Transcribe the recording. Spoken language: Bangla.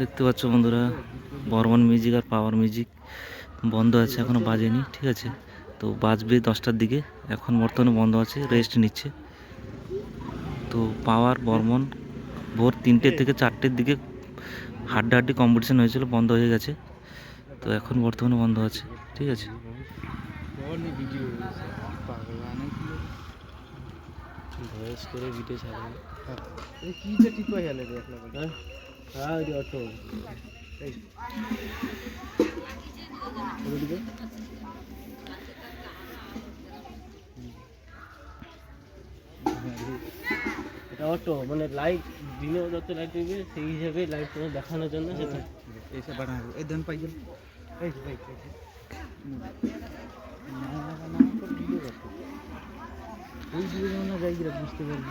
দেখতে পাচ্ছ বন্ধুরা বর্মন মিউজিক আর পাওয়ার মিউজিক বন্ধ আছে এখনও বাজেনি ঠিক আছে? তো বাজবে দশটার দিকে এখন বর্তমানে বন্ধ আছে রেস্ট নিচ্ছে। তো পাওয়ার বর্মন ভোর তিনটে থেকে চারটের দিকে হাড্ডাহাড্ডি কম্পিটিশন হয়েছিল বন্ধ হয়ে গেছে। তো এখন বর্তমানে বন্ধ আছে ঠিক আছে? ভিডিও ভয়েস করে ভিডিও ছাড়া কি যে টিপা হেলে রে একলা হ্যাঁ হ্যাঁ ওই অটো এই ওদিকে এটা অটো মানে লাইট দিনে যত লাইট দিবে সেই হিসাবে লাইট তোমার দেখানোর জন্য সেটা এসে বানাবো এই ধন পাই গেল এই এই ওই দিকে বুঝতে পারবি